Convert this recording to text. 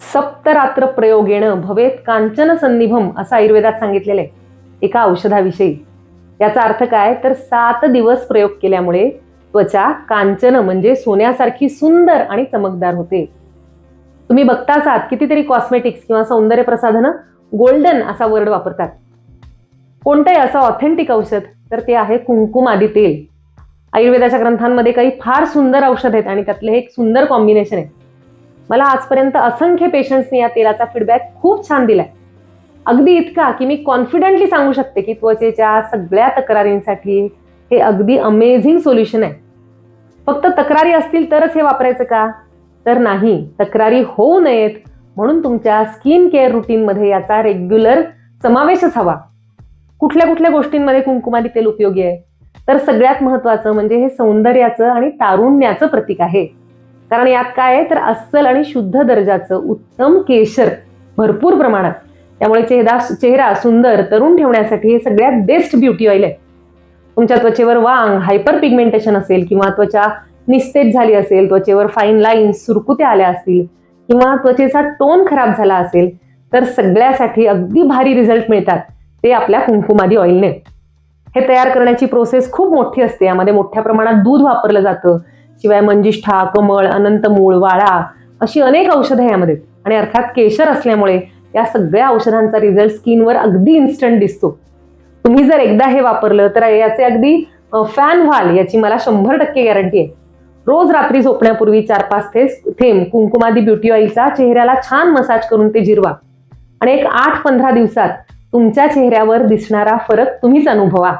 सप्तरात्र येणं भवेत कांचन सन्निभम असं आयुर्वेदात सांगितलेलं आहे. एका औषधाविषयी. याचा अर्थ काय? तर सात दिवस प्रयोग केल्यामुळे त्वचा कांचन म्हणजे सोन्यासारखी सुंदर आणि चमकदार होते. तुम्ही बघताच आहात कितीतरी कॉस्मेटिक्स किंवा सौंदर्य प्रसाधनं गोल्डन असा वर्ड वापरतात. कोणतंही असं ऑथेंटिक औषध तर ते आहे कुंकुम आदी तेल. आयुर्वेदाच्या ग्रंथांमध्ये काही फार सुंदर औषध आहेत आणि त्यातले एक सुंदर कॉम्बिनेशन आहे. मला आजपर्यंत असंख्य पेशंट्सनी या तेलाचा फीडबॅक खूप छान दिलाय. अगदी इतका की मी कॉन्फिडेंटली सांगू शकते की त्वचेच्या सगळ्या तक्रारींसाठी हे अगदी अमेझिंग सोल्युशन आहे. फक्त तक्रारी असतील तरच हे वापरायचं का? तर नाही तक्रारी होऊ नयेत. म्हणून तुमच्या स्किन केअर रुटीनमध्ये याचा रेग्युलर समावेशच हवा. कुठल्या कुठल्या गोष्टींमध्ये कुंकुमादी तेल उपयोगी आहे? तर सगळ्यात महत्वाचं म्हणजे हे सौंदर्याचं आणि तारुण्याचं प्रतीक आहे. कारण यात काय आहे? तर अस्सल आणि शुद्ध दर्जाचं उत्तम केशर भरपूर प्रमाणात. त्यामुळे चेहरा चेहरा सुंदर तरुण ठेवण्यासाठी हे सगळ्यात बेस्ट ब्युटी ऑइल आहे तुमच्या त्वचेवर वांग हायपर पिगमेंटेशन असेल किंवा त्वचा निस्तेज झाली असेल त्वचेवर फाईन लाईन्स सुरकुत्या आल्या असतील किंवा त्वचेचा टोन खराब झाला असेल तर सगळ्यासाठी अगदी भारी रिझल्ट मिळतात ते आपल्या कुंकुमादी ऑइलने हे तयार करण्याची प्रोसेस खूप मोठी असते. यामध्ये मोठ्या प्रमाणात दूध वापरलं जातं. शिवाय मंजिष्ठा कमळ अनंतमूळ वाळा अशी अनेक औषधं यामध्ये आणि अर्थात केशर असल्यामुळे या सगळ्या औषधांचा रिझल्ट स्किनवर अगदी इन्स्टंट दिसतो. तुम्ही जर एकदा हे वापरलं तर याचे अगदी फॅन व्हाल याची मला शंभर टक्के गॅरंटी आहे. रोज रात्री झोपण्यापूर्वी चार पाच थे थेंब कुंकुमादी ब्युटी ऑइलचा चेहऱ्याला छान मसाज करून ते जिरवा. आणि एक आठ पंधरा दिवसात तुमच्या चेहऱ्यावर दिसणारा फरक तुम्हीच अनुभवा.